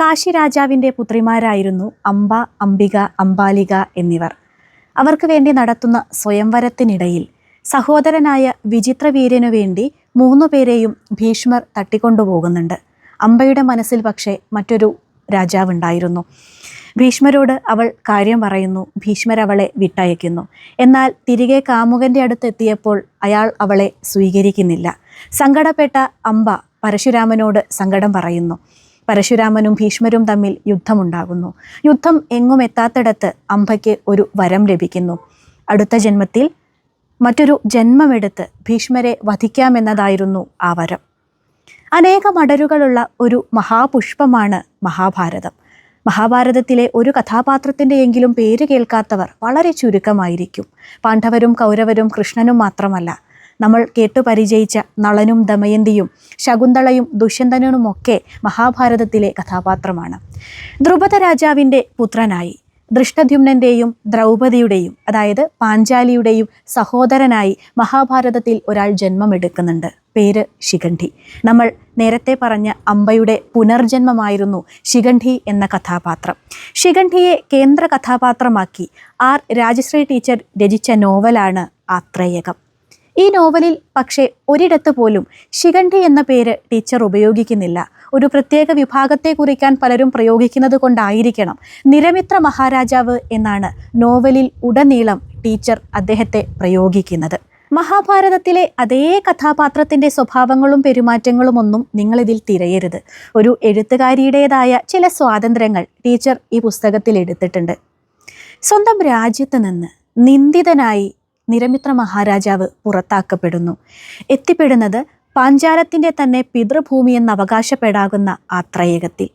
കാശി രാജാവിന്റെ പുത്രിമാരായിരുന്നു അംബ അംബിക അംബാലിക എന്നിവർ. അവർക്ക് വേണ്ടി നടത്തുന്ന സ്വയംവരത്തിനിടയിൽ സഹോദരനായ വിചിത്രവീര്യനു വേണ്ടി മൂന്നു പേരെയും ഭീഷ്മർ തട്ടിക്കൊണ്ടുപോകുന്നുണ്ട്. അംബയുടെ മനസ്സിൽ പക്ഷേ മറ്റൊരു രാജാവുണ്ടായിരുന്നു. ഭീഷ്മരോട് അവൾ കാര്യം പറയുന്നു ഭീഷ്മർ അവളെ വിട്ടയക്കുന്നു. എന്നാൽ തിരികെ കാമുകന്റെ അടുത്ത് എത്തിയപ്പോൾ അയാൾ അവളെ സ്വീകരിക്കുന്നില്ല. സങ്കടപ്പെട്ട അംബ പരശുരാമനോട് സങ്കടം പറയുന്നു. പരശുരാമനും ഭീഷ്മരും തമ്മിൽ യുദ്ധമുണ്ടാകുന്നു. യുദ്ധം എങ്ങും എത്താത്തിടത്ത് അംബയ്ക്ക് ഒരു വരം ലഭിക്കുന്നു. അടുത്ത ജന്മത്തിൽ മറ്റൊരു ജന്മമെടുത്ത് ഭീഷ്മരെ വധിക്കാമെന്നതായിരുന്നു ആ വരം. അനേക അടരുകളുള്ള ഒരു മഹാപുഷ്പമാണ് മഹാഭാരതം. മഹാഭാരതത്തിലെ ഒരു കഥാപാത്രത്തിന്റെ എങ്കിലും പേര് കേൾക്കാത്തവർ വളരെ ചുരുക്കമായിരിക്കും. പാണ്ഡവരും കൗരവരും കൃഷ്ണനും മാത്രമല്ല. നമ്മൾ കേട്ടു പരിചയിച്ച നളനും ദമയന്തിയും ശകുന്തളയും ദുഷ്യന്തനുമൊക്കെ മഹാഭാരതത്തിലെ കഥാപാത്രമാണ്. ദ്രുപദ രാജാവിന്റെ പുത്രനായി ദൃഷ്ടദ്യുമ്നന്റെയും ദ്രൗപദിയുടെയും അതായത് പാഞ്ചാലിയുടെയും സഹോദരനായി മഹാഭാരതത്തിൽ ഒരാൾ ജന്മമെടുക്കുന്നുണ്ട്. പേര് ശിഖണ്ഠി. നമ്മൾ നേരത്തെ പറഞ്ഞ അമ്പയുടെ പുനർജന്മമായിരുന്നു ശിഖണ്ഠി എന്ന കഥാപാത്രം. ശിഖണ്ഠിയെ കേന്ദ്ര കഥാപാത്രമാക്കി ആർ രാജശ്രീ ടീച്ചർ രചിച്ച നോവലാണ് ആത്രേയകം. ഈ നോവലിൽ പക്ഷേ ഒരിടത്ത് പോലും ശിഖണ്ഠി എന്ന പേര് ടീച്ചർ ഉപയോഗിക്കുന്നില്ല. ഒരു പ്രത്യേക വിഭാഗത്തെ കുറിക്കാൻ പലരും പ്രയോഗിക്കുന്നത് കൊണ്ടായിരിക്കണം. നിരമിത്ര മഹാരാജാവ് എന്നാണ് നോവലിൽ ഉടനീളം ടീച്ചർ അദ്ദേഹത്തെ പ്രയോഗിക്കുന്നത്. മഹാഭാരതത്തിലെ അതേ കഥാപാത്രത്തിന്റെ സ്വഭാവങ്ങളും പെരുമാറ്റങ്ങളും ഒന്നും നിങ്ങളിതിൽ തിരയരുത്. ഒരു എഴുത്തുകാരിയുടേതായ ചില സ്വാതന്ത്ര്യങ്ങൾ ടീച്ചർ ഈ പുസ്തകത്തിൽ എടുത്തിട്ടുണ്ട്. സ്വന്തം രാജ്യത്ത് നിന്ന് നിന്ദിതനായി നിരമിത്ര മഹാരാജാവ് പുറത്താക്കപ്പെടുന്നു. എത്തിപ്പെടുന്നത് പാഞ്ചാലത്തിന്റെ തന്നെ പിതൃഭൂമി എന്ന് അവകാശപ്പെടാകുന്ന ആത്രേയകത്തിൽ.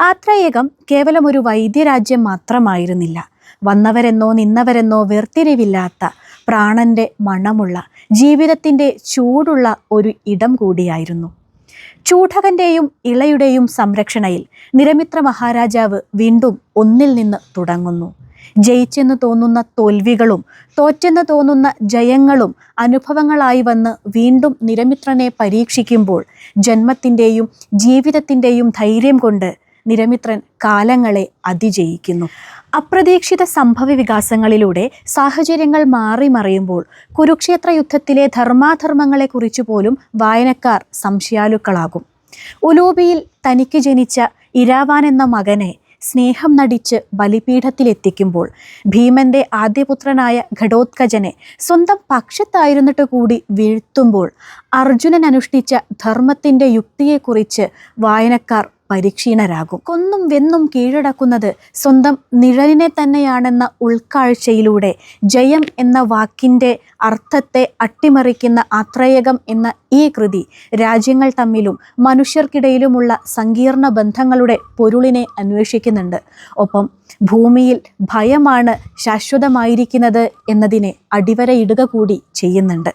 ആത്രേയകം കേവലം ഒരു വൈദ്യരാജ്യം മാത്രമായിരുന്നില്ല. വന്നവരെന്നോ നിന്നവരെന്നോ വേർതിരിവില്ലാത്ത പ്രാണന്റെ മണമുള്ള ജീവിതത്തിന്റെ ചൂടുള്ള ഒരു ഇടം കൂടിയായിരുന്നു. ചൂടകന്റെയും ഇളയുടെയും സംരക്ഷണയിൽ നിരമിത്ര മഹാരാജാവ് വീണ്ടും ഒന്നിൽ നിന്ന് തുടങ്ങുന്നു. ജയിച്ചെന്ന് തോന്നുന്ന തോൽവികളും തോറ്റെന്ന് തോന്നുന്ന ജയങ്ങളും അനുഭവങ്ങളായി വന്ന് വീണ്ടും നിരമിത്രനെ പരീക്ഷിക്കുമ്പോൾ ജന്മത്തിന്റെയും ജീവിതത്തിന്റെയും ധൈര്യം കൊണ്ട് നിരമിത്രൻ കാലങ്ങളെ അതിജയിക്കുന്നു. അപ്രതീക്ഷിത സംഭവ വികാസങ്ങളിലൂടെ സാഹചര്യങ്ങൾ മാറി മറിയുമ്പോൾ കുരുക്ഷേത്ര യുദ്ധത്തിലെ ധർമാധർമ്മങ്ങളെക്കുറിച്ച് പോലും വായനക്കാർ സംശയാലുക്കളാകും. ഉലൂബിയിൽ തനിക്ക് ജനിച്ച ഇരാവാൻ എന്ന മകനെ സ്നേഹം നടിച്ച് ബലിപീഠത്തിലെത്തിക്കുമ്പോൾ ഭീമന്റെ ആദ്യപുത്രനായ ഘടോത്കജനെ സ്വന്തം പക്ഷത്തായിരുന്നിട്ട് കൂടി വീഴ്ത്തുമ്പോൾ അർജുനൻ അനുഷ്ഠിച്ച ധർമ്മത്തിന്റെ യുക്തിയെക്കുറിച്ച് വായനക്കാർ പരിക്ഷീണരാകും. കൊന്നും വെന്നും കീഴടക്കുന്നത് സ്വന്തം നിഴലിനെ തന്നെയാണെന്ന ഉൾക്കാഴ്ചയിലൂടെ ജയം എന്ന വാക്കിന്റെ അർത്ഥത്തെ അട്ടിമറിക്കുന്ന ആത്രേയകം എന്ന ഈ കൃതി രാജ്യങ്ങൾ തമ്മിലും മനുഷ്യർക്കിടയിലുമുള്ള സങ്കീർണ ബന്ധങ്ങളുടെ പൊരുളിനെ അന്വേഷിക്കുന്നുണ്ട്. ഒപ്പം ഭൂമിയിൽ ഭയമാണ് ശാശ്വതമായിരിക്കുന്നത് എന്നതിനെ അടിവരയിടുക കൂടി ചെയ്യുന്നുണ്ട്.